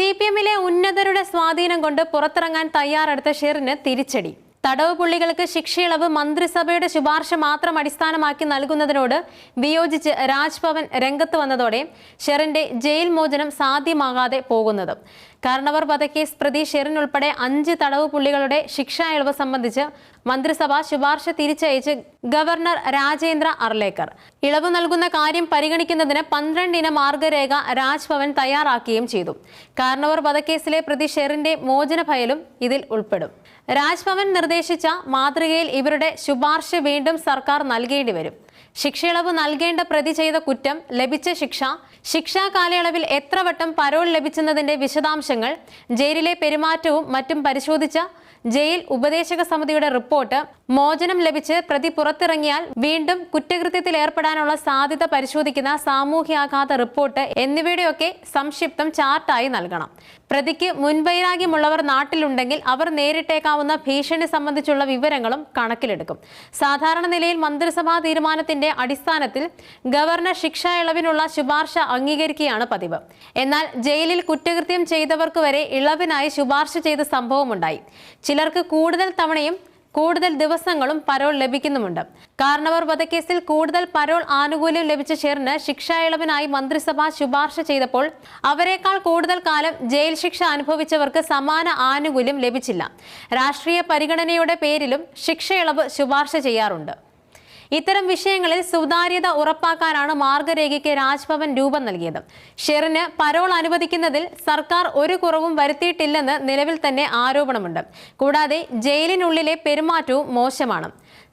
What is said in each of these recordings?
C P എമ്മിലെ ഉന്നതരുടെ സ്വാധീനം കൊണ്ട് പുറത്തിറങ്ങാൻ തയ്യാറെടുത്ത ഷെറിന് തിരിച്ചടി. തടവ് പുള്ളികൾക്ക് ശിക്ഷയിളവ് മന്ത്രിസഭയുടെ ശുപാർശ മാത്രം അടിസ്ഥാനമാക്കി നൽകുന്നതിനോട് വിയോജിച്ച് രാജ്ഭവൻ രംഗത്ത് വന്നതോടെ ഷെറിന്റെ ജയിൽ മോചനം സാധ്യമാകാതെ പോകുന്നത്. കാരണവർ വധക്കേസ് പ്രതി ഷെറിൻ ഉൾപ്പെടെ അഞ്ച് തടവ് പുള്ളികളുടെ ശിക്ഷാ ഇളവ് സംബന്ധിച്ച് മന്ത്രിസഭ ശുപാർശ തിരിച്ചയച്ച് ഗവർണർ രാജേന്ദ്ര അർലേക്കർ. ഇളവ് നൽകുന്ന കാര്യം പരിഗണിക്കുന്നതിന് പന്ത്രണ്ടിന മാർഗരേഖ രാജ്ഭവൻ തയ്യാറാക്കുകയും ചെയ്തു. കാരണവർ വധക്കേസിലെ പ്രതി ഷെറിന്റെ മോചന ഫയലും ഇതിൽ ഉൾപ്പെടും. രാജ്ഭവൻ നിർദ്ദേശിച്ച മാതൃകയിൽ ഇവരുടെ ശുപാർശ വീണ്ടും സർക്കാർ നൽകേണ്ടി വരും. ശിക്ഷയിളവ് നൽകേണ്ട പ്രതി ചെയ്ത കുറ്റം ലഭിച്ച ശിക്ഷ ശിക്ഷാ കാലയളവിൽ എത്ര വട്ടം പരോൾ ലഭിച്ചെന്നതിന്റെ വിശദാംശങ്ങൾ ജയിലിലെ പെരുമാറ്റവും മറ്റും പരിശോധിച്ച ജയിൽ ഉപദേശക സമിതിയുടെ റിപ്പോർട്ട് മോചനം ലഭിച്ച് പ്രതി പുറത്തിറങ്ങിയാൽ വീണ്ടും കുറ്റകൃത്യത്തിൽ ഏർപ്പെടാനുള്ള സാധ്യത പരിശോധിക്കുന്ന സാമൂഹ്യാഘാത റിപ്പോർട്ട് എന്നിവയുടെയൊക്കെ സംക്ഷിപ്തം ചാർട്ടായി നൽകണം. പ്രതിക്ക് മുൻവൈരാഗ്യമുള്ളവർ നാട്ടിലുണ്ടെങ്കിൽ അവർ നേരിട്ടേക്കാവുന്ന ഭീഷണി സംബന്ധിച്ചുള്ള വിവരങ്ങളും കണക്കിലെടുക്കും. സാധാരണ നിലയിൽ മന്ത്രിസഭാ തീരുമാനത്തിന്റെ അടിസ്ഥാനത്തിൽ ഗവർണർ ശിക്ഷാ ഇളവിനുള്ള ശുപാർശ അംഗീകരിക്കുകയാണ് പതിവ്. എന്നാൽ ജയിലിൽ കുറ്റകൃത്യം ചെയ്തവർക്ക് വരെ ഇളവിനായി ശുപാർശ ചെയ്ത സംഭവമുണ്ടായി. ചിലർക്ക് കൂടുതൽ തവണയും കൂടുതൽ ദിവസങ്ങളും പരോൾ ലഭിക്കുന്നുമുണ്ട്. കാരണവർ വധക്കേസിൽ കൂടുതൽ പരോൾ ആനുകൂല്യം ലഭിച്ച ഷെറിന് ശിക്ഷാ ഇളവിനായി മന്ത്രിസഭ ശുപാർശ ചെയ്തപ്പോൾ അവരെക്കാൾ കൂടുതൽ കാലം ജയിൽ ശിക്ഷ അനുഭവിച്ചവർക്ക് സമാന ആനുകൂല്യം ലഭിച്ചില്ല. രാഷ്ട്രീയ പരിഗണനയുടെ പേരിലും ശിക്ഷ ഇളവ് ശുപാർശ ചെയ്യാറുണ്ട്. ഇത്തരം വിഷയങ്ങളിൽ സുതാര്യത ഉറപ്പാക്കാനാണ് മാർഗരേഖയ്ക്ക് രാജ്ഭവൻ രൂപം നൽകിയത്. ഷെറിന് പരോൾ അനുവദിക്കുന്നതിൽ സർക്കാർ ഒരു കുറവും വരുത്തിയിട്ടില്ലെന്ന് നിലവിൽ തന്നെ ആരോപണമുണ്ട്. കൂടാതെ ജയിലിനുള്ളിലെ പെരുമാറ്റവും മോശമാണ്.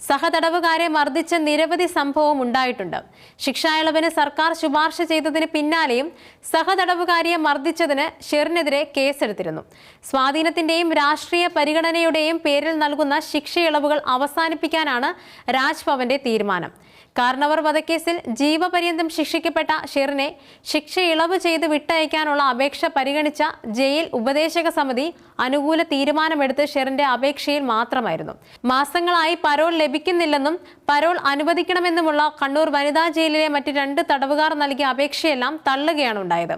സഹതടവുകാരെ മർദ്ദിച്ച നിരവധി സംഭവം ഉണ്ടായിട്ടുണ്ട്. ശിക്ഷായളവിന് സർക്കാർ ശുപാർശ ചെയ്തതിന് പിന്നാലെയും സഹതടവുകാരിയെ മർദ്ദിച്ചതിന് ഷെറിനെതിരെ കേസെടുത്തിരുന്നു. സ്വാധീനത്തിന്റെയും രാഷ്ട്രീയ പരിഗണനയുടെയും പേരിൽ നൽകുന്ന ശിക്ഷയിളവുകൾ അവസാനിപ്പിക്കാനാണ് രാജ്ഭവന്റെ തീരുമാനം. കാരണവർ വധക്കേസിൽ ജീവപര്യന്തം ശിക്ഷിക്കപ്പെട്ട ഷെറിനെ ശിക്ഷ ഇളവ് ചെയ്ത് വിട്ടയക്കാനുള്ള അപേക്ഷ പരിഗണിച്ച ജയിൽ ഉപദേശക സമിതി അനുകൂല തീരുമാനമെടുത്ത് ഷെറിന്റെ അപേക്ഷയിൽ മാത്രമായിരുന്നു. മാസങ്ങളായി പരോൾ ലഭിക്കുന്നില്ലെന്നും പരോൾ അനുവദിക്കണമെന്നുമുള്ള കണ്ണൂർ വനിതാ ജയിലിലെ മറ്റ് രണ്ട് തടവുകാർ നൽകിയ അപേക്ഷയെല്ലാം തള്ളുകയാണ് ഉണ്ടായത്.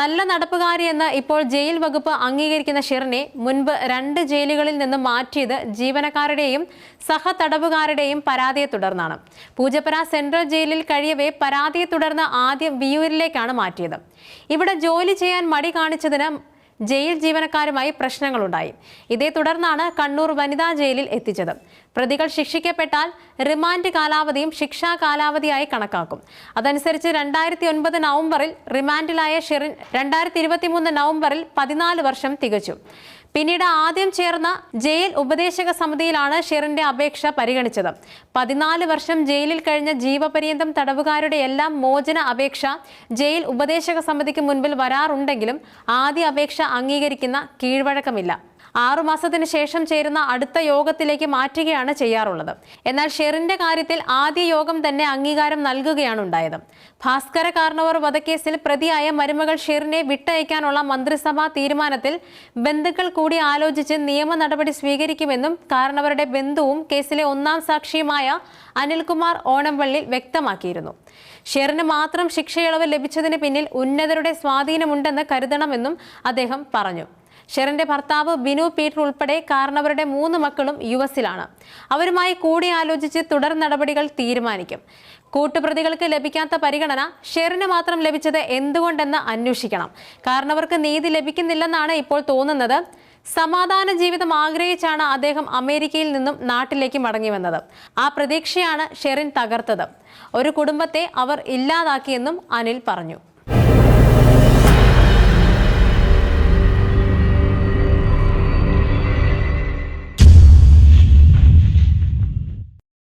നല്ല നടപ്പുകാരി എന്ന് ഇപ്പോൾ ജയിൽ വകുപ്പ് അംഗീകരിക്കുന്ന ഷിറിനെ മുൻപ് രണ്ട് ജയിലുകളിൽ നിന്നും മാറ്റിയത് ജീവനക്കാരുടെയും സഹതടവുകാരുടെയും പരാതിയെ തുടർന്നാണ്. പൂജപ്പുര സെൻട്രൽ ജയിലിൽ കഴിയവേ പരാതിയെ തുടർന്ന് ആദ്യം വിയൂരിലേക്കാണ് മാറ്റിയത്. ഇവിടെ ജോലി ചെയ്യാൻ മടി കാണിച്ചതിന് ജയിൽ ജീവനക്കാരുമായി പ്രശ്നങ്ങളുണ്ടായി. ഇതേ തുടർന്നാണ് കണ്ണൂർ വനിതാ ജയിലിൽ എത്തിച്ചത്. പ്രതികൾ ശിക്ഷിക്കപ്പെട്ടാൽ റിമാൻഡ് കാലാവധിയും ശിക്ഷാ കാലാവധിയായി കണക്കാക്കും. അതനുസരിച്ച് രണ്ടായിരത്തി ഒൻപത് നവംബറിൽ റിമാൻഡിലായ ഷെറിൻ രണ്ടായിരത്തി ഇരുപത്തി മൂന്ന് നവംബറിൽ പതിനാല് വർഷം തികച്ചു. പിന്നീട് ആദ്യം ചേർന്ന ജയിൽ ഉപദേശക സമിതിയിലാണ് ഷെറിന്റെ അപേക്ഷ പരിഗണിച്ചത്. പതിനാല് വർഷം ജയിലിൽ കഴിഞ്ഞ ജീവപര്യന്തം തടവുകാരുടെ എല്ലാം മോചന അപേക്ഷ ജയിൽ ഉപദേശക സമിതിക്ക് മുൻപിൽ വരാറുണ്ടെങ്കിലും ആദ്യ അപേക്ഷ അംഗീകരിക്കുന്ന കീഴ്വഴക്കമില്ല. ആറുമാസത്തിന് ശേഷം ചേരുന്ന അടുത്ത യോഗത്തിലേക്ക് മാറ്റുകയാണ് ചെയ്യാറുള്ളത്. എന്നാൽ ഷെറിന്റെ കാര്യത്തിൽ ആദ്യ യോഗം തന്നെ അംഗീകാരം നൽകുകയാണ് ഉണ്ടായത്. ഭാസ്കര കാർണവർ വധക്കേസിൽ പ്രതിയായ മരുമകൾ ഷെറിനെ വിട്ടയക്കാനുള്ള മന്ത്രിസഭാ തീരുമാനത്തിൽ ബന്ധുക്കൾ കൂടി ആലോചിച്ച് നിയമ നടപടി സ്വീകരിക്കുമെന്നും കാരണവരുടെ ബന്ധുവും കേസിലെ ഒന്നാം സാക്ഷിയുമായ അനിൽകുമാർ ഓണംപള്ളി വ്യക്തമാക്കിയിരുന്നു. ഷെറിന് മാത്രം ശിക്ഷയിളവ് ലഭിച്ചതിന് പിന്നിൽ ഉന്നതരുടെ സ്വാധീനമുണ്ടെന്ന് കരുതണമെന്നും അദ്ദേഹം പറഞ്ഞു. ഷെറിന്റെ ഭർത്താവ് ബിനു പീറ്റർ ഉൾപ്പെടെ കാരണവരുടെ മൂന്ന് മക്കളും യു എസിലാണ്. അവരുമായി കൂടിയാലോചിച്ച് തുടർ നടപടികൾ തീരുമാനിക്കും. കൂട്ടുപ്രതികൾക്ക് ലഭിക്കാത്ത പരിഗണന ഷെറിന് മാത്രം ലഭിച്ചത് എന്തുകൊണ്ടെന്ന് അന്വേഷിക്കണം. കാരണവർക്ക് നീതി ലഭിക്കുന്നില്ലെന്നാണ് ഇപ്പോൾ തോന്നുന്നത്. സമാധാന ജീവിതം ആഗ്രഹിച്ചാണ് അദ്ദേഹം അമേരിക്കയിൽ നിന്നും നാട്ടിലേക്ക് മടങ്ങി വന്നത്. ആ പ്രതീക്ഷയാണ് ഷെറിൻ തകർത്തത്. ഒരു കുടുംബത്തെ അവർ ഇല്ലാതാക്കിയെന്നും അനിൽ പറഞ്ഞു.